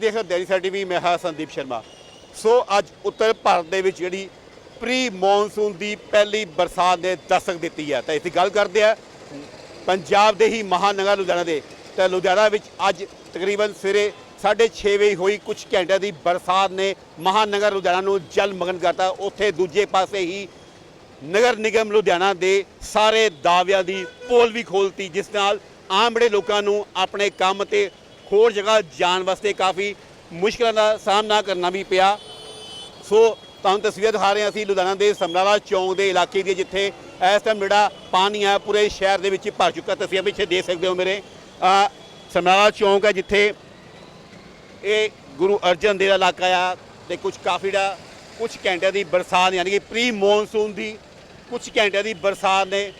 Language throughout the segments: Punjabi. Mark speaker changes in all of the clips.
Speaker 1: ਦੇਖ ਰਹੇ ਡੈਰੀ ਸਾਡੀ ਵੀ ਮੈਂ ਹਾਂ ਸੰਦੀਪ ਸ਼ਰਮਾ। ਸੋ ਅੱਜ ਉੱਤਰ ਭਾਰਤ ਦੇ ਵਿੱਚ ਜਿਹੜੀ ਪ੍ਰੀ ਮੌਨਸੂਨ ਦੀ ਪਹਿਲੀ ਬਰਸਾਤ ਨੇ ਦਸਕ ਦਿੱਤੀ ਹੈ ਤਾਂ ਇਸ ਦੀ ਗੱਲ ਕਰਦੇ ਆ, ਪੰਜਾਬ ਦੇ ਹੀ ਮਹਾਨਗਰ ਲੁਧਿਆਣਾ ਦੇ। ਤਾਂ ਲੁਧਿਆਣਾ ਵਿੱਚ ਅੱਜ ਤਕਰੀਬਨ ਸਵੇਰੇ 6:30 ਵਜੇ ਹੋਈ ਕੁਝ ਘੰਟਿਆਂ ਦੀ ਬਰਸਾਤ ਨੇ ਮਹਾਨਗਰ ਲੁਧਿਆਣਾ ਨੂੰ ਜਲ ਮਗਨ ਕਰਤਾ। ਉੱਥੇ ਦੂਜੇ ਪਾਸੇ ਹੀ ਨਗਰ ਨਿਗਮ ਲੁਧਿਆਣਾ ਦੇ ਸਾਰੇ ਦਾਅਵਿਆਂ ਦੀ ਪੋਲ ਵੀ ਖੋਲਤੀ, ਜਿਸ ਨਾਲ ਆਮ ਬੜੇ ਲੋਕਾਂ ਨੂੰ ਆਪਣੇ ਕੰਮ ਤੇ ਹੋਰ ਜਗ੍ਹਾ ਜਾਣ ਵਾਸਤੇ ਕਾਫੀ ਮੁਸ਼ਕਲਾਂ ਦਾ ਸਾਹਮਣਾ ਕਰਨਾ ਵੀ ਪਿਆ। ਸੋ ਤੁਹਾਨੂੰ ਤਸਵੀਰ ਦਿਖਾ ਰਹੇ ਹਾਂ ਅਸੀਂ ਲੁਧਿਆਣਾ ਦੇ ਸਮਰਾਲਾ ਚੌਂਕ ਦੇ ਇਲਾਕੇ ਦੀ, ਜਿੱਥੇ ਇਸ ਟਾਈਮ ਜਿਹੜਾ ਪਾਣੀ ਆ ਪੂਰੇ ਸ਼ਹਿਰ ਦੇ ਵਿੱਚ ਭਰ ਚੁੱਕਾ। ਤਸਵੀਰ ਪਿੱਛੇ ਦੇਖ ਸਕਦੇ ਹੋ ਮੇਰੇ। ਅਹ ਸਮਰਾਲਾ ਚੌਂਕ ਹੈ, ਜਿੱਥੇ ਇਹ ਗੁਰੂ ਅਰਜਨ ਦੇਵ ਦਾ ਇਲਾਕਾ ਆ ਤੇ ਕੁਝ ਕਾਫੀ ਦਾ ਕੁਝ ਘੰਟਿਆਂ ਦੀ ਬਰਸਾਤ, ਯਾਨੀ ਕਿ ਪ੍ਰੀ ਮੌਨਸੂਨ ਦੀ ਕੁਝ ਘੰਟਿਆਂ ਦੀ ਬਰਸਾਤ ਨੇ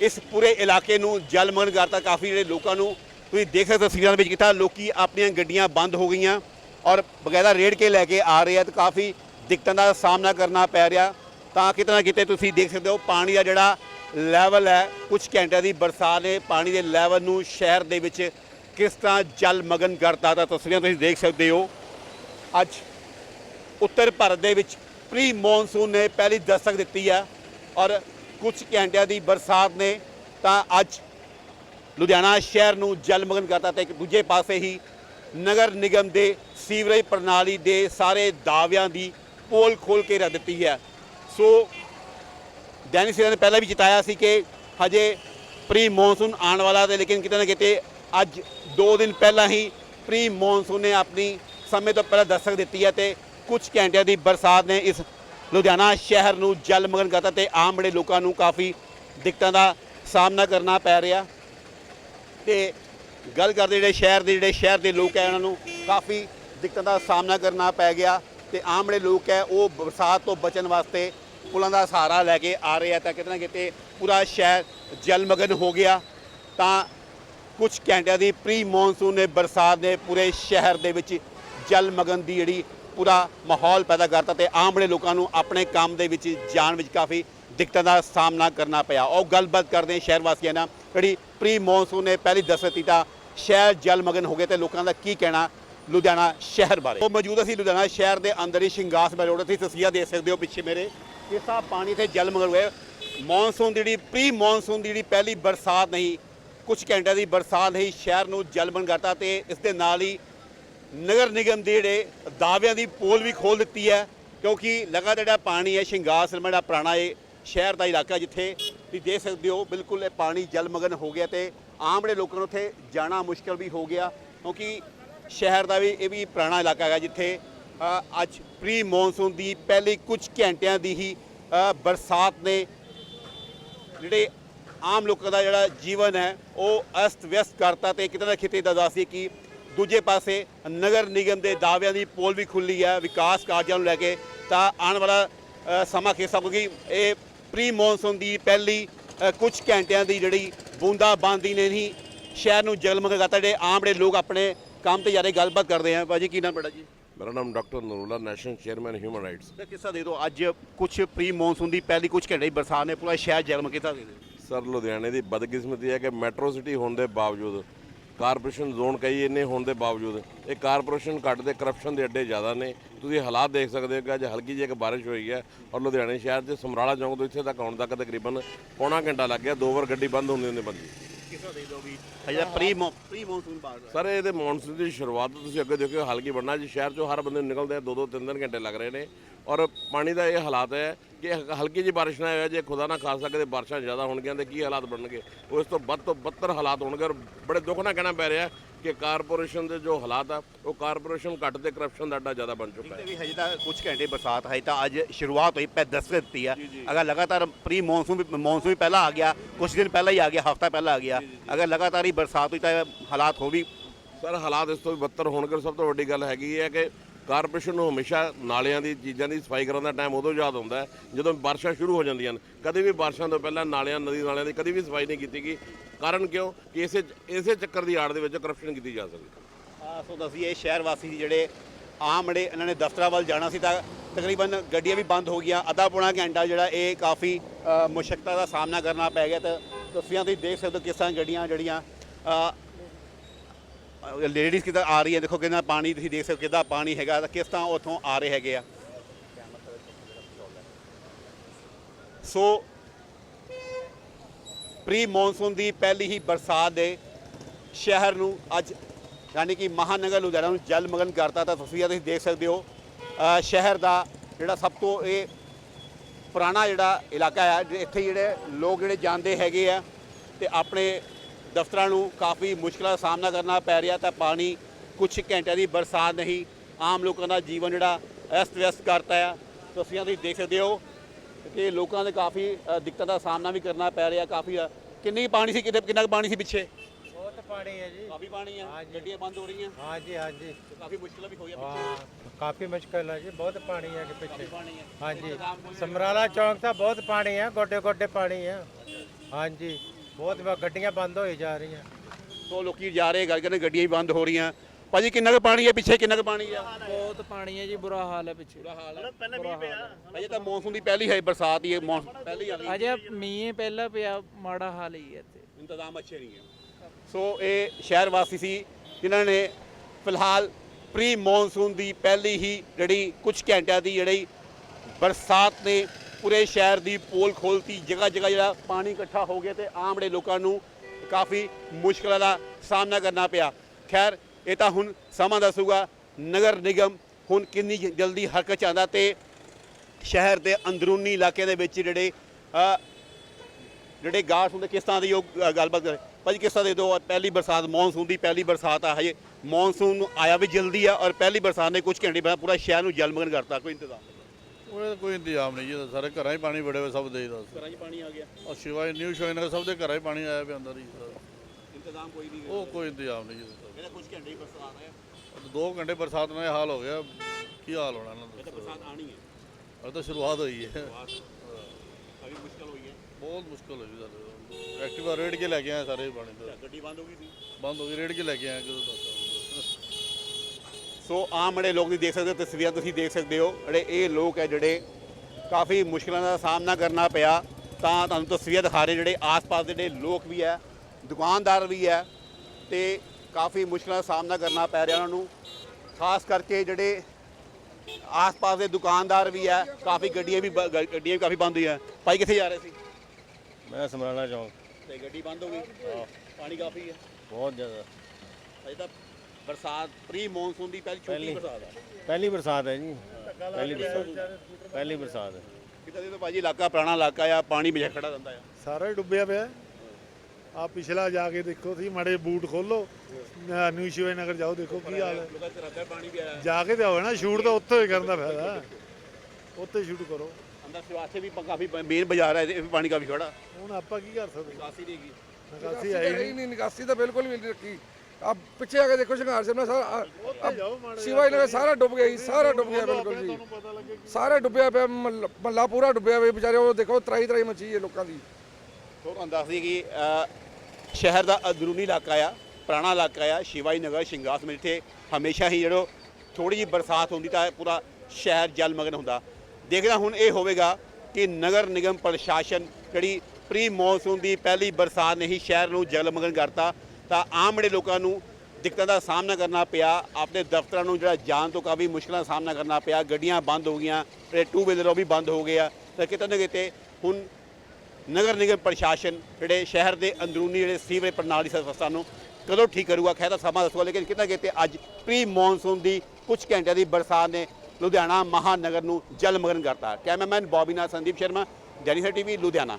Speaker 1: ਇਸ ਪੂਰੇ ਇਲਾਕੇ ਨੂੰ ਜਲਮਗਨ ਕਰਤਾ। ਕਾਫੀ ਜਿਹੜੇ ਲੋਕਾਂ ਨੂੰ ਤੁਸੀਂ ਦੇਖ ਸਕਦੇ ਹੋ ਤਸਵੀਰਾਂ ਵਿੱਚ ਕਿਤਾ ਲੋਕੀ ਆਪਣੀਆਂ ਗੱਡੀਆਂ ਬੰਦ ਹੋ ਗਈਆਂ ਔਰ ਬਕਾਇਦਾ ਰੇੜ ਕੇ ਲੈ ਕੇ ਆ ਰਹੇ ਆ ਤੇ ਕਾਫੀ ਦਿੱਕਤਾਂ ਦਾ ਸਾਹਮਣਾ ਕਰਨਾ ਪੈ ਰਿਹਾ। ਤਾਂ ਕਿਤੇ ਨਾ ਕਿਤੇ ਤੁਸੀਂ ਦੇਖ ਸਕਦੇ ਹੋ ਪਾਣੀ ਦਾ ਜਿਹੜਾ ਲੈਵਲ ਹੈ ਕੁਝ ਘੰਟਿਆਂ ਦੀ ਬਰਸਾਤ ਨੇ ਪਾਣੀ ਦੇ ਲੈਵਲ ਨੂੰ ਸ਼ਹਿਰ ਦੇ ਵਿੱਚ ਕਿਸ ਤਰ੍ਹਾਂ ਜਲ ਮਗਨ ਕਰਤਾ ਤਾਂ ਤਸਵੀਰਾਂ ਤੁਸੀਂ ਦੇਖ ਸਕਦੇ ਹੋ। ਅੱਜ ਉੱਤਰ ਭਾਰਤ ਦੇ ਵਿੱਚ ਪ੍ਰੀ ਮੌਨਸੂਨ ਨੇ ਪਹਿਲੀ ਦਸਤਕ ਦਿੱਤੀ ਆ ਔਰ ਕੁਝ ਘੰਟਿਆਂ ਦੀ ਬਰਸਾਤ ਨੇ ਤਾਂ ਅੱਜ ਲੁਧਿਆਣਾ ਸ਼ਹਿਰ ਨੂੰ ਜਲਮਗਨ ਕਰਤਾ ਤੇ ਇੱਕ ਦੂਜੇ ਪਾਸੇ ਹੀ ਨਗਰ ਨਿਗਮ ਦੇ ਸੀਵਰੇਜ ਪ੍ਰਣਾਲੀ ਦੇ ਸਾਰੇ ਦਾਅਵਿਆਂ ਦੀ ਪੋਲ ਖੋਲ ਕੇ ਰੱਖ ਦਿੱਤੀ ਹੈ। ਸੋ ਦੈਨਿਕ ਸਵੇਰਾ ਨੇ ਪਹਿਲਾਂ ਵੀ ਜਿਤਾਇਆ ਸੀ ਕਿ ਹਜੇ ਪ੍ਰੀ ਮੌਨਸੂਨ ਆਉਣ ਵਾਲਾ ਤੇ ਲੇਕਿਨ ਕਿਤੇ ਨਾ ਕਿਤੇ ਅੱਜ 2 ਦਿਨ ਪਹਿਲਾਂ ਹੀ ਪ੍ਰੀ ਮੌਨਸੂਨ ਨੇ ਆਪਣੀ ਸਮੇਂ ਤੋਂ ਪਹਿਲਾਂ ਦਸਤਕ ਦਿੱਤੀ ਹੈ ਤੇ ਕੁਝ ਘੰਟਿਆਂ ਦੀ ਬਰਸਾਤ ਨੇ ਇਸ ਲੁਧਿਆਣਾ ਸ਼ਹਿਰ ਨੂੰ ਜਲਮਗਨ ਕਰਤਾ ਤੇ ਆਮ ਬੜੇ ਲੋਕਾਂ ਨੂੰ ਕਾਫੀ ਦਿੱਕਤਾਂ ਦਾ ਸਾਹਮਣਾ ਕਰਨਾ ਪੈ ਰਿਹਾ। ਤੇ ਗੱਲ ਕਰਦੇ ਜਿਹੜੇ ਸ਼ਹਿਰ ਦੇ ਜਿਹੜੇ ਸ਼ਹਿਰ ਦੇ ਲੋਕ ਹੈ ਉਹਨਾਂ ਨੂੰ ਕਾਫੀ ਦਿੱਕਤਾਂ ਦਾ ਸਾਹਮਣਾ ਕਰਨਾ ਪੈ ਗਿਆ ਤੇ ਆਮ ਜਿਹੜੇ ਲੋਕ ਹੈ ਉਹ ਬਰਸਾਤ ਤੋਂ ਬਚਣ ਵਾਸਤੇ ਪੁਲਾਂ ਦਾ ਸਹਾਰਾ ਲੈ ਕੇ ਆ ਰਹੇ ਆ ਤਾਂ ਕਿਤੇ ਨਾ ਕਿਤੇ ਪੂਰਾ ਸ਼ਹਿਰ ਜਲਮਗਨ ਹੋ ਗਿਆ। ਤਾਂ ਕੁਝ ਘੰਟਿਆਂ ਦੀ ਪ੍ਰੀ ਮੌਨਸੂਨ ਨੇ ਬਰਸਾਤ ਨੇ ਪੂਰੇ ਸ਼ਹਿਰ ਦੇ ਵਿੱਚ ਜਲਮਗਨ ਦੀ ਜਿਹੜੀ ਪੂਰਾ ਮਾਹੌਲ ਪੈਦਾ ਕਰਤਾ ਤੇ ਆਮ ਜਿਹੜੇ ਲੋਕਾਂ ਨੂੰ ਆਪਣੇ ਕੰਮ ਦੇ ਵਿੱਚ ਜਾਣ ਵਿੱਚ ਕਾਫੀ ਦਿੱਕਤਾਂ ਦਾ ਸਾਹਮਣਾ ਕਰਨਾ ਪਿਆ। ਉਹ ਗੱਲਬਾਤ ਕਰਦੇ ਹਾਂ ਸ਼ਹਿਰ ਵਾਸੀਆਂ ਨਾਲ। ਜਿਹੜੀ ਪ੍ਰੀ ਮੌਨਸੂਨ ਨੇ ਪਹਿਲੀ ਦਸਤਕ ਦਿੱਤੀ ਤਾਂ ਸ਼ਹਿਰ ਜਲਮਗਨ ਹੋ ਗਏ ਤੇ ਲੋਕਾਂ ਦਾ ਕੀ ਕਹਿਣਾ? ਲੁਧਿਆਣਾ ਸ਼ਹਿਰ ਬਾਰੇ। ਉਹ ਮੌਜੂਦ ਅਸੀਂ ਲੁਧਿਆਣਾ ਸ਼ਹਿਰ ਦੇ ਅੰਦਰ ਹੀ ਸ਼ਿੰਗਾਸ ਮੈਂ ਤੁਸੀਂ ਤਸਵੀਰਾਂ ਦੇਖ ਸਕਦੇ ਹੋ ਪਿੱਛੇ ਮੇਰੇ। ਇਹ ਸਭ ਪਾਣੀ ਤੇ ਜਲਮਗਨ ਹੋਏ ਮੌਨਸੂਨ ਦੀ ਜਿਹੜੀ ਪ੍ਰੀ ਮੌਨਸੂਨ ਦੀ ਜਿਹੜੀ ਪਹਿਲੀ ਬਰਸਾਤ ਨਹੀਂ ਕੁਝ ਘੰਟਿਆਂ ਦੀ ਬਰਸਾਤ ਨਹੀਂ, ਸ਼ਹਿਰ ਨੂੰ ਜਲਮਗਨ ਕਰਤਾ ਤੇ ਇਸ ਦੇ ਨਾਲ ਹੀ ਨਗਰ ਨਿਗਮ ਦੇ ਜਿਹੜੇ ਦਾਅਵਿਆਂ ਦੀ ਪੋਲ ਵੀ ਖੋਲ ਦਿੱਤੀ ਹੈ। ਕਿਉਂਕਿ ਲਗਾਤਾਰ ਜਿਹੜਾ ਪਾਣੀ ਹੈ ਸ਼ਿੰਗਾਰ ਸਿਲਮਾ ਪੁਰਾਣਾ ਇਹ ਸ਼ਹਿਰ ਦਾ ਇਲਾਕਾ ਜਿੱਥੇ ਤੁਸੀਂ ਦੇਖ ਸਕਦੇ ਹੋ, ਬਿਲਕੁਲ ਇਹ ਪਾਣੀ ਜਲਮਗਨ ਹੋ ਗਿਆ ਤੇ ਆਮ ਜਿਹੜੇ ਲੋਕਾਂ ਨੂੰ ਉੱਥੇ ਜਾਣਾ ਮੁਸ਼ਕਲ ਵੀ ਹੋ ਗਿਆ, ਕਿਉਂਕਿ ਸ਼ਹਿਰ ਦਾ ਵੀ ਇਹ ਵੀ ਪੁਰਾਣਾ ਇਲਾਕਾ ਹੈਗਾ ਜਿੱਥੇ ਅੱਜ ਪ੍ਰੀ ਮੌਨਸੂਨ ਦੀ ਪਹਿਲੀ ਕੁਝ ਘੰਟਿਆਂ ਦੀ ਹੀ ਬਰਸਾਤ ਨੇ ਜਿਹੜੇ ਆਮ ਲੋਕਾਂ ਦਾ ਜਿਹੜਾ ਜੀਵਨ ਹੈ, ਉਹ ਅਸਤ ਵਿਅਸਤ ਕਰਤਾ ਤੇ ਕਿਤੇ ਨਾ ਕਿਤੇ ਦਾ ਦੱਸਦੀ ਕਿ ਦੂਜੇ ਪਾਸੇ ਨਗਰ ਨਿਗਮ ਦੇ ਦਾਅਵਿਆਂ ਦੀ ਪੋਲ ਵੀ ਖੁੱਲੀ ਹੈ, ਵਿਕਾਸ ਕਾਰਜਾਂ ਨੂੰ ਲੈ ਕੇ ਤਾਂ ਆਉਣ ਵਾਲਾ ਸਮਾਂ ਕਿਸ ਕਿਉਂਕਿ ਇਹ ਪ੍ਰੀ ਮੌਨਸੂਨ ਦੀ ਪਹਿਲੀ ਕੁਝ ਘੰਟਿਆਂ ਦੀ ਜਿਹੜੀ ਬੂੰਦਾ ਬਾਂਦੀ ਨੇ ਨਹੀਂ ਸ਼ਹਿਰ ਨੂੰ ਜਲਮਗ ਕਰਤਾ। ਜਿਹੜੇ ਆਮ ਜਿਹੜੇ ਲੋਕ ਆਪਣੇ ਕੰਮ ਤੇ ਜਾ ਰਹੇ ਗੱਲਬਾਤ ਕਰਦੇ ਆ। ਭਾਜੀ ਕੀ ਨਾਮ ਬੜਾ ਜੀ?
Speaker 2: ਮੇਰਾ ਨਾਮ doctor Narula national chairman human rights.
Speaker 1: ਤਾਂ ਕਿੱਸਾ ਦੇ ਦਿਓ? ਅੱਜ ਕੁਝ ਪ੍ਰੀ ਮੌਨਸੂਨ ਦੀ ਪਹਿਲੀ ਕੁਝ ਘੰਟੇ ਦੀ ਬਰਸਾਤ ਨੇ ਪੂਰਾ ਸ਼ਹਿਰ ਜਲਮਗ ਕੀਤਾ। ਦੇ ਦਿਓ
Speaker 2: ਸਰ ਲੁਧਿਆਣੇ ਦੀ ਬਦਕਿਸਮਤੀ ਹੈ ਕਿ ਮੈਟਰੋ ਸਿਟੀ ਹੋਣ ਦੇ ਬਾਵਜੂਦ ਕਾਰਪੋਰੇਸ਼ਨ ਜ਼ੋਨ ਕਈ ਇੰਨੇ ਹੋਣ ਦੇ ਬਾਵਜੂਦ ਇਹ ਕਾਰਪੋਰੇਸ਼ਨ ਘੱਟ ਦੇ ਕਰਪਸ਼ਨ ਦੇ ਅੱਡੇ ਜ਼ਿਆਦਾ ਨੇ। ਤੁਸੀਂ ਹਾਲਾਤ ਦੇਖ ਸਕਦੇ ਹੋ ਕਿ ਅੱਜ ਹਲਕੀ ਜਿਹੀ ਇੱਕ ਬਾਰਿਸ਼ ਹੋਈ ਹੈ ਔਰ ਲੁਧਿਆਣੇ ਸ਼ਹਿਰ ਦੇ ਸਮਰਾਲਾ ਚੌਂਕ ਤੋਂ ਇੱਥੇ ਤੱਕ ਆਉਣ ਤੱਕ ਤਕਰੀਬਨ ਪੌਣਾ ਘੰਟਾ ਲੱਗ ਗਿਆ। ਦੋ ਵਾਰ ਗੱਡੀ ਬੰਦ ਹੁੰਦੀ ਹੁੰਦੀ ਬੰਦੀ
Speaker 1: ਕਿੱਸਾ ਦੇ ਅਜਾ ਪ੍ਰੀ ਪ੍ਰੀ ਮੌਨਸੂਨ
Speaker 2: ਸਰ ਇਹਦੇ ਮੌਨਸੂਨ ਦੀ ਸ਼ੁਰੂਆਤ ਤੁਸੀਂ ਅੱਗੇ ਦੇਖਿਓ ਹਲਕੀ ਬਣਨਾ। ਜੀ ਸ਼ਹਿਰ ਚੋਂ ਹਰ ਬੰਦੇ ਨੂੰ ਨਿਕਲਦੇ ਆ ਦੋ ਦੋ ਤਿੰਨ ਤਿੰਨ ਘੰਟੇ ਲੱਗ ਰਹੇ ਨੇ। ਔਰ ਪਾਣੀ ਦਾ ਇਹ ਹਾਲਾਤ ਹੈ ਕਿ ਹਲਕੀ ਜਿਹੀ ਬਾਰਿਸ਼ ਨਾ ਹੋਇਆ ਜੇ ਖੁਦਾ ਨਾ ਖਾਸਾ ਕਦੇ ਬਾਰਿਸ਼ਾਂ ਜ਼ਿਆਦਾ ਹੋਣਗੀਆਂ ਤੇ ਕੀ ਹਾਲਾਤ ਬਣਨਗੇ? ਉਸ ਤੋਂ ਵੱਧ ਤੋਂ ਬੱਤਰ ਹਾਲਾਤ ਹੋਣਗੇ ਔਰ ਬੜੇ ਦੁੱਖ ਨਾਲ ਕਹਿਣਾ ਪੈ ਰਿਹਾ ਕਿ ਕਾਰਪੋਰੇਸ਼ਨ ਦੇ ਜੋ ਹਾਲਾਤ ਆ ਉਹ ਕਾਰਪੋਰੇਸ਼ਨ ਘੱਟ ਤੇ ਕਰਪਸ਼ਨ ਦਾ ਅੱਡਾ ਜ਼ਿਆਦਾ ਬਣ ਚੁੱਕਾ ਹੈ।
Speaker 1: ਵੀ ਹਜੇ ਤਾਂ ਕੁਝ ਘੰਟੇ ਬਰਸਾਤ ਹੈ ਤਾਂ ਅੱਜ ਸ਼ੁਰੂਆਤ ਹੋਈ ਪੈ ਦਸ ਦਿੱਤੀ ਆ। ਅਗਰ ਲਗਾਤਾਰ ਪ੍ਰੀ ਮੌਨਸੂਨ ਵੀ ਮੌਨਸੂਨ ਵੀ ਪਹਿਲਾਂ ਆ ਗਿਆ ਕੁਝ ਦਿਨ ਪਹਿਲਾਂ ਹੀ ਆ ਗਿਆ ਹਫਤਾ ਪਹਿਲਾਂ ਆ ਗਿਆ। ਅਗਰ ਲਗਾਤਾਰ ਹੀ ਬਰਸਾਤ ਹੋਈ ਤਾਂ ਹਾਲਾਤ ਹੋ ਵੀ
Speaker 2: ਸਰ ਹਾਲਾਤ ਇਸ ਤੋਂ ਵੀ ਬੱਤਰ ਹੋਣਗੇ ਸਭ ਤੋਂ ਵੱਡੀ ਗੱਲ ਹੈਗੀ ਹੈ ਕਿ ਕਾਰਪੋਰੇਸ਼ਨ ਨੂੰ ਹਮੇਸ਼ਾ ਨਾਲਿਆਂ ਦੀ ਚੀਜ਼ਾਂ ਦੀ ਸਫ਼ਾਈ ਕਰਨ ਦਾ ਟਾਈਮ ਉਦੋਂ ਯਾਦ ਆਉਂਦਾ ਜਦੋਂ ਬਾਰਿਸ਼ਾਂ ਸ਼ੁਰੂ ਹੋ ਜਾਂਦੀਆਂ ਨੇ ਕਦੇ ਵੀ ਬਾਰਿਸ਼ਾਂ ਤੋਂ ਪਹਿਲਾਂ ਨਾਲਿਆਂ ਨਦੀ ਨਾਲਿਆਂ ਦੀ ਕਦੀ ਵੀ ਸਫ਼ਾਈ ਨਹੀਂ ਕੀਤੀ ਗਈ। ਕਾਰਨ ਕਿਉਂ? ਕਿ ਇਸੇ ਇਸੇ ਚੱਕਰ ਦੀ ਆੜ ਦੇ ਵਿੱਚ ਕਰਪਸ਼ਨ ਕੀਤੀ ਜਾ ਸਕਦੀ
Speaker 1: ਆ ਸੋ ਦੱਸੀਏ ਇਹ ਸ਼ਹਿਰ ਵਾਸੀ ਸੀ ਜਿਹੜੇ ਆਮ ਜਿਹੜੇ ਇਹਨਾਂ ਨੇ ਦਫ਼ਤਰਾਂ ਵੱਲ ਜਾਣਾ ਸੀ ਤਾਂ ਤਕਰੀਬਨ ਗੱਡੀਆਂ ਵੀ ਬੰਦ ਹੋ ਗਈਆਂ। ਅੱਧਾ ਪੌਣਾ ਘੰਟਾ ਜਿਹੜਾ ਇਹ ਕਾਫੀ ਅ, ਮੁਸ਼ਕਲਾਂ ਦਾ ਸਾਹਮਣਾ ਕਰਨਾ ਪੈ ਗਿਆ ਤਾਂ ਤਸਵੀਰਾਂ ਤੁਸੀਂ ਦੇਖ ਸਕਦੇ ਹੋ ਕਿਸ ਤਰ੍ਹਾਂ ਗੱਡੀਆਂ ਜਿਹੜੀਆਂ ਲੇਡੀਜ਼ ਕਿੱਦਾਂ ਆ ਰਹੀ ਹੈ ਦੇਖੋ ਕਿੰਨਾ ਪਾਣੀ ਤੁਸੀਂ ਦੇਖ ਸਕਦੇ ਹੋ, ਕਿੱਦਾਂ ਪਾਣੀ ਹੈਗਾ, ਤਾਂ ਕਿਸ ਤਰ੍ਹਾਂ ਉੱਥੋਂ ਆ ਰਹੇ ਹੈਗੇ ਆ। ਸੋ ਪ੍ਰੀ ਮੌਨਸੂਨ ਦੀ ਪਹਿਲੀ ਹੀ ਬਰਸਾਤ ਦੇ ਸ਼ਹਿਰ ਨੂੰ ਅੱਜ ਯਾਨੀ ਕਿ ਮਹਾਨਗਰ ਲੁਧਿਆਣਾ ਨੂੰ ਜਲਮਗਨ ਕਰਤਾ, ਤਾਂ ਤਸਵੀਰਾਂ ਤੁਸੀਂ ਦੇਖ ਸਕਦੇ ਹੋ ਸ਼ਹਿਰ ਦਾ ਜਿਹੜਾ ਸਭ ਤੋਂ ਇਹ ਪੁਰਾਣਾ ਜਿਹੜਾ ਇਲਾਕਾ ਹੈ ਇੱਥੇ ਜਿਹੜੇ ਲੋਕ ਜਿਹੜੇ ਜਾਂਦੇ ਹੈਗੇ ਆ, ਤੇ ਆਪਣੇ ਦਫ਼ਤਰਾਂ ਨੂੰ ਕਾਫੀ ਮੁਸ਼ਕਲਾਂ ਦਾ ਸਾਹਮਣਾ ਕਰਨਾ ਪੈ ਰਿਹਾ ਤਾਂ ਪਾਣੀ ਕੁਝ ਘੰਟਿਆਂ ਦੀ ਬਰਸਾਤ ਨਹੀਂ। ਆਮ ਲੋਕਾਂ ਦਾ ਜੀਵਨ ਜਿਹੜਾ ਅਸਤ-ਵਿਅਸਤ ਕਰਤਾ ਆ। ਤਸਵੀਰਾਂ ਤੁਸੀਂ ਦੇਖ ਸਕਦੇ ਹੋ ਕਿ ਲੋਕਾਂ ਦੇ ਕਾਫੀ ਦਿੱਕਤਾਂ ਦਾ ਸਾਹਮਣਾ ਵੀ ਕਰਨਾ ਪੈ ਰਿਹਾ। ਕਾਫੀ ਕਿੰਨੀ ਪਾਣੀ ਸੀ ਕਿਤੇ ਕਿੰਨਾ ਪਾਣੀ ਸੀ ਪਿੱਛੇ?
Speaker 3: ਬਹੁਤ ਪਾਣੀ ਹੈ ਜੀ।
Speaker 1: ਕਾਫੀ ਪਾਣੀ
Speaker 3: ਹੈ
Speaker 1: ਗੱਡੀਆਂ ਬੰਦ ਹੋ ਰਹੀਆਂ।
Speaker 3: ਹਾਂ ਜੀ ਹਾਂ
Speaker 1: ਜੀ ਕਾਫੀ ਮੁਸ਼ਕਲ ਵੀ ਹੋਈ
Speaker 3: ਹੈ
Speaker 1: ਪਿੱਛੇ
Speaker 3: ਕਾਫੀ ਮੁਸ਼ਕਲ ਹੈ ਜੀ। ਬਹੁਤ
Speaker 1: ਪਾਣੀ ਹੈ
Speaker 3: ਕਿ ਪਿੱਛੇ। ਹਾਂ ਜੀ ਸਮਰਾਲਾ ਚੌਂਕ ਤਾਂ ਬਹੁਤ ਪਾਣੀ ਹੈ ਗੋਡੇ ਗੋਡੇ ਪਾਣੀ ਹੈ ਹਾਂ ਜੀ ਬਹੁਤ ਵਾ- ਗੱਡੀਆਂ ਬੰਦ ਹੋਈ ਜਾ ਰਹੀਆਂ।
Speaker 1: ਸੋ ਲੋਕੀ ਜਾ ਰਹੇ ਗੱਲ ਕਰਦੇ ਗੱਡੀਆਂ ਹੀ ਬੰਦ ਹੋ ਰਹੀਆਂ। ਭਾਜੀ ਕਿੰਨਾ ਕੁ ਪਾਣੀ ਹੈ ਪਿੱਛੇ ਕਿੰਨਾ ਕੁ ਪਾਣੀ ਆ?
Speaker 4: ਬਹੁਤ ਪਾਣੀ ਹੈ ਜੀ ਬੁਰਾ ਹਾਲ ਹੈ ਪਿੱਛੇ।
Speaker 1: ਅਜੇ ਤਾਂ ਮੌਨਸੂਨ ਦੀ ਪਹਿਲੀ ਹੈ ਬਰਸਾਤ ਹੀ ਹੈ ਪਹਿਲੀ ਆ ਗਈ
Speaker 4: ਅਜੇ ਮੀਂਹ ਪਹਿਲਾਂ ਪਿਆ ਮਾੜਾ ਹਾਲ ਹੀ ਹੈ ਇੱਥੇ।
Speaker 1: ਇੰਤਜ਼ਾਮ ਅੱਛੇ ਨਹੀਂ ਹੈ। ਸੋ ਇਹ ਸ਼ਹਿਰ ਵਾਸੀ ਸੀ ਜਿਨ੍ਹਾਂ ਨੇ ਫਿਲਹਾਲ ਪ੍ਰੀ ਮੌਨਸੂਨ ਦੀ ਪਹਿਲੀ ਹੀ ਜਿਹੜੀ ਕੁਝ ਘੰਟਿਆਂ ਦੀ ਜਿਹੜੀ ਬਰਸਾਤ ਨੇ ਪੂਰੇ ਸ਼ਹਿਰ ਦੀ ਪੋਲ ਖੋਲਤੀ ਜਗ੍ਹਾ ਜਗ੍ਹਾ ਜਿਹੜਾ ਪਾਣੀ ਇਕੱਠਾ ਹੋ ਗਿਆ ਤੇ ਆਮ ਜਿਹੜੇ ਲੋਕਾਂ ਨੂੰ ਕਾਫੀ ਮੁਸ਼ਕਲਾਂ ਦਾ ਸਾਹਮਣਾ ਕਰਨਾ ਪਿਆ। ਖੈਰ, ਇਹ ਤਾਂ ਹੁਣ ਸਮਾਂ ਦੱਸੂਗਾ, ਨਗਰ ਨਿਗਮ ਹੁਣ ਕਿੰਨੀ ਜਲਦੀ ਹਰਕਤ 'ਚ ਆਉਂਦਾ ਤੇ ਸ਼ਹਿਰ ਦੇ ਅੰਦਰੂਨੀ ਇਲਾਕੇ ਦੇ ਵਿੱਚ ਜਿਹੜੇ ਜਿਹੜੇ ਗਾਰਡ ਹੁੰਦੇ, ਕਿਸ ਤਰ੍ਹਾਂ ਦੀ ਉਹ ਗੱਲਬਾਤ ਕਰੇ। ਭਾਜੀ, ਕਿਸ ਤਰ੍ਹਾਂ ਦੇ ਦੋ, ਪਹਿਲੀ ਬਰਸਾਤ ਮੌਨਸੂਨ ਦੀ, ਪਹਿਲੀ ਬਰਸਾਤ ਆ ਹਜੇ। ਮੌਨਸੂਨ ਆਇਆ ਵੀ ਜਲਦੀ ਆ ਔਰ ਪਹਿਲੀ ਬਰਸਾਤ ਨੇ ਕੁਝ ਘੰਟੇ ਬਾਅਦ ਪੂਰਾ ਸ਼ਹਿਰ ਨੂੰ ਜਲਮਗਨ ਕਰਤਾ, ਕੋਈ ਇੰਤਜ਼ਾਮ
Speaker 5: ਉਹਦਾ ਤਾਂ ਕੋਈ ਇੰਤਜ਼ਾਮ ਨਹੀਂ ਜੀ ਸਾਰੇ ਘਰਾਂ 'ਚ ਪਾਣੀ ਬੜੇ ਹੋਏ ਸਭ ਦੇ ਹੀ ਦੱਸ।
Speaker 1: ਘਰਾਂ 'ਚ ਪਾਣੀ ਆ ਗਿਆ।
Speaker 5: ਔਰ ਸਿਵਾਏ ਨਿਊ ਸ਼ੋਇਨਗਰ ਸਭ ਦੇ ਘਰਾਂ 'ਚ ਪਾਣੀ ਆਇਆ ਪਿਆ ਅੰਦਰ ਹੀ।
Speaker 1: ਇੰਤਜ਼ਾਮ ਕੋਈ ਨਹੀਂ
Speaker 5: ਉਹ ਕੋਈ ਇੰਤਜ਼ਾਮ ਨਹੀਂ ਜੀ ਇਹਦਾ।
Speaker 1: ਇਹਦਾ ਕੁਝ ਘੰਟੇ ਹੀ ਬਰਸਾਤ ਆਇਆ।
Speaker 5: ਦੋ ਘੰਟੇ ਬਰਸਾਤ ਨਾਲ ਇਹ ਹਾਲ ਹੋ ਗਿਆ। ਕੀ ਹਾਲ ਹੋਣਾ ਇਹਨਾਂ
Speaker 1: ਇਹ ਤਾਂ
Speaker 5: ਦਾ
Speaker 1: ਬਰਸਾਤ ਆਣੀ ਹੈ।
Speaker 5: ਇਹ ਤਾਂ ਸ਼ੁਰੂਆਤ ਹੋਈ ਹੈ।
Speaker 1: ਕਾਫੀ ਮੁਸ਼ਕਲ ਹੋਈ ਹੈ।
Speaker 5: ਬਹੁਤ ਮੁਸ਼ਕਲ ਹੋਈ ਸਾਡੇ ਐਕਟਿਵਾ ਰੇਡ ਕੇ ਲੈ ਕੇ ਆਏ ਸਾਰੇ ਪਾਣੀ ਤੋਂ।
Speaker 1: ਗੱਡੀ ਬੰਦ ਹੋ ਗਈ ਸੀ?
Speaker 5: ਬੰਦ ਹੋ ਗਈ ਰੇਡ ਕੇ ਲੈ ਕੇ ਆਏ ਕਿਦੋਂ ਦੱਸ
Speaker 1: ਸੋ ਆਮ ਜਿਹੜੇ ਲੋਕ ਵੀ ਦੇਖ ਸਕਦੇ ਹੋ ਤਸਵੀਰਾਂ ਤੁਸੀਂ ਦੇਖ ਸਕਦੇ ਹੋ। ਜਿਹੜੇ ਇਹ ਲੋਕ ਹੈ ਜਿਹੜੇ ਕਾਫੀ ਮੁਸ਼ਕਲਾਂ ਦਾ ਸਾਹਮਣਾ ਕਰਨਾ ਪਿਆ। ਤਾਂ ਤੁਹਾਨੂੰ ਤਸਵੀਰਾਂ ਦਿਖਾ ਰਹੇ ਜਿਹੜੇ ਆਸ-ਪਾਸ ਦੇ ਜਿਹੜੇ ਲੋਕ ਵੀ ਹੈ ਦੁਕਾਨਦਾਰ ਵੀ ਹੈ ਤੇ ਕਾਫੀ ਮੁਸ਼ਕਲਾਂ ਦਾ ਸਾਹਮਣਾ ਕਰਨਾ ਪੈ ਰਿਹਾ ਉਹਨਾਂ ਨੂੰ। ਖਾਸ ਕਰਕੇ ਜਿਹੜੇ ਆਸ-ਪਾਸ ਦੇ ਦੁਕਾਨਦਾਰ ਵੀ ਹੈ ਕਾਫੀ ਗੱਡੀਆਂ ਵੀ ਬ- ਗ- ਗੱਡੀਆਂ ਵੀ ਕਾਫੀ ਬੰਦ ਹੋਈਆਂ। ਭਾਈ ਕਿੱਥੇ ਜਾ ਰਹੇ ਸੀ?
Speaker 6: ਮੈਂ ਸਮਰਾਲਾ ਚੌਂਕ।
Speaker 1: ਤੇ ਗੱਡੀ ਬੰਦ ਹੋ ਗਈ? ਪਾਣੀ ਕਾਫੀ ਹੈ।
Speaker 6: ਬਹੁਤ ਜ਼ਿਆਦਾ।
Speaker 1: ਅਜੇ ਤਾਂ ਬਰਸਾਤ ਪ੍ਰੀ ਮੌਨਸੂਨ ਦੀ ਪਹਿਲੀ ਛੋਟੀ
Speaker 6: ਪਹਿਲੀ।
Speaker 1: ਬਰਸਾਤ ਹੈ
Speaker 6: ਪਹਿਲੀ ਬਰਸਾਤ ਹੈ ਜੀ। ਪਹਿਲੀ ਬਰਸਾਤ। ਪਹਿਲੀ ਬਰਸਾਤ। ਹੈ
Speaker 1: ਕਿਤੇ ਦੇ ਤਾਂ ਭਾਜੀ ਇਲਾਕਾ ਪੁਰਾਣਾ ਇਲਾਕਾ ਆ ਪਾਣੀ ਵਿੱਚ ਖੜਾ ਰਹਿੰਦਾ ਆ।
Speaker 7: ਸਾਰਾ ਹੀ ਡੁੱਬਿਆ ਪਿਆ। ਆ ਪਿਛਲਾ ਜਾ ਕੇ ਦੇਖੋ ਤੁਸੀਂ ਮਾੜੇ ਬੂਟ ਖੋਲੋ। ਨਿਊ ਸ਼ਿਵਾਜੀ ਨਗਰ ਜਾਓ ਦੇਖੋ ਕੀ ਹਾਲ ਹੈ।
Speaker 1: ਲੋਕਾਂ ਚ ਰੱਬਾ ਪਾਣੀ ਵੀ ਆਇਆ।
Speaker 7: ਜਾ ਕੇ ਤੇ ਹੋਵੇ ਨਾ? ਸ਼ੂਟ ਤਾਂ ਉੱਥੇ ਹੀ ਕਰਨ ਦਾ ਫਾਇਦਾ। ਉੱਥੇ ਸ਼ੂਟ ਕਰੋ।
Speaker 1: ਅੰਦਰ ਸਿਵਾਸੇ ਵੀ ਪ- ਕਾਫੀ ਮੇਨ ਬਾਜ਼ਾਰ ਹੈ ਇਹ ਵੀ ਪਾਣੀ ਕਾਫੀ ਖੜਾ।
Speaker 7: ਹੁਣ ਆਪਾਂ ਕੀ ਕਰ ਸਕਦੇ?
Speaker 1: ਕਾਸੀ ਦੇਗੀ
Speaker 7: ਨਿਕਾਸੀ ਆਈ
Speaker 8: ਨਹੀਂ ਨਹੀਂ ਨਿਕਾਸੀ ਤਾਂ ਬਿਲਕੁਲ ਵੀ ਨਹੀਂ ਰੱਖੀ। ਆ ਪਿੱਛੇ ਆ ਕੇ ਦੇਖੋ ਸ਼ਿੰਗਾਰ ਸਾਹਿਬ ਸਾਰਾ ਸਿਵਾਈ ਨਗਰ ਸਾਰਾ ਡੁੱਬ ਗਿਆ ਜੀ, ਸਾਰਾ ਡੁੱਬ ਗਿਆ ਬਿਲਕੁਲ ਜੀ। ਸਾਰਾ ਡੁੱਬਿਆ ਪਿਆ ਮਹੱਲਾ ਪੂਰਾ ਡੁੱਬਿਆ ਪਿਆ ਵਿਚਾਰੇ, ਉਹ ਦੇਖੋ ਤਰਾਈ ਤਰਾਈ ਮੱਚੀ ਹੈ ਲੋਕਾਂ ਦੀ।
Speaker 1: ਤੁਹਾਨੂੰ ਦੱਸਦੀ ਕਿ ਸ਼ਹਿਰ ਦਾ ਅੰਦਰੂਨੀ ਇਲਾਕਾ ਆ, ਪੁਰਾਣਾ ਇਲਾਕਾ ਆ, ਸ਼ਿਵਾਈ ਨਗਰ, ਸ਼ਿੰਗਾਰ ਵਿੱਚ ਇੱਥੇ ਹਮੇਸ਼ਾ ਹੀ ਜਿਹੜੋ ਥੋੜੀ ਜਿਹੀ ਬਰਸਾਤ ਹੁੰਦੀ ਤਾਂ ਪੂਰਾ ਸ਼ਹਿਰ ਜਲਮਗਨ ਹੁੰਦਾ। ਦੇਖਦਾ ਹੁਣ ਇਹ ਹੋਵੇਗਾ ਕਿ ਨਗਰ ਨਿਗਮ ਪ੍ਰਸ਼ਾਸਨ ਜਿਹੜੀ ਪ੍ਰੀ ਮੌਨਸੂਨ ਦੀ ਪਹਿਲੀ ਬਰਸਾਤ ਨੇ ਹੀ ਸ਼ਹਿਰ ਨੂੰ ਜਲਮਗਨ ਕਰਤਾ। ਤਾਂ ਆਮ ਜਿਹੜੇ ਲੋਕਾਂ ਨੂੰ ਦਿੱਕਤਾਂ ਦਾ ਸਾਹਮਣਾ ਕਰਨਾ ਪਿਆ, ਆਪਣੇ ਦਫ਼ਤਰਾਂ ਨੂੰ ਜਿਹੜਾ ਜਾਣ ਤੋਂ ਕਾਫੀ ਮੁਸ਼ਕਲਾਂ ਦਾ ਸਾਹਮਣਾ ਕਰਨਾ ਪਿਆ, ਗੱਡੀਆਂ ਬੰਦ ਹੋ ਗਈਆਂ, ਤੇ ਟੂ ਵੀਲਰ ਉਹ ਵੀ ਬੰਦ ਹੋ ਗਏ ਆ। ਤਾਂ ਕਿਤੇ ਨਾ ਕਿਤੇ ਹੁਣ ਨਗਰ ਨਿਗਮ ਪ੍ਰਸ਼ਾਸਨ ਜਿਹੜੇ ਸ਼ਹਿਰ ਦੇ ਅੰਦਰੂਨੀ ਜਿਹੜੇ ਸੀਵਰੇਜ ਪ੍ਰਣਾਲੀ ਸਸਤਾ ਨੂੰ ਕਦੋਂ ਠੀਕ ਕਰੂਗਾ, ਖੈਰ ਤਾਂ ਸਮਾਂ ਦੱਸੂਗਾ, ਲੇਕਿਨ ਕਿਤੇ ਨਾ ਕਿਤੇ ਅੱਜ ਪ੍ਰੀ ਮੌਨਸੂਨ ਦੀ ਕੁਝ ਘੰਟਿਆਂ ਦੀ ਬਰਸਾਤ ਨੇ ਲੁਧਿਆਣਾ ਮਹਾਨਗਰ ਨੂੰ ਜਲਮਗਨ ਕਰਤਾ। ਕੈਮਰਾਮੈਨ ਬੌਬੀ ਨਾਲ ਸੰਦੀਪ ਸ਼ਰਮਾ ਡੈਨੀਸਰ ਟੀਵੀ, ਲੁਧਿਆਣਾ।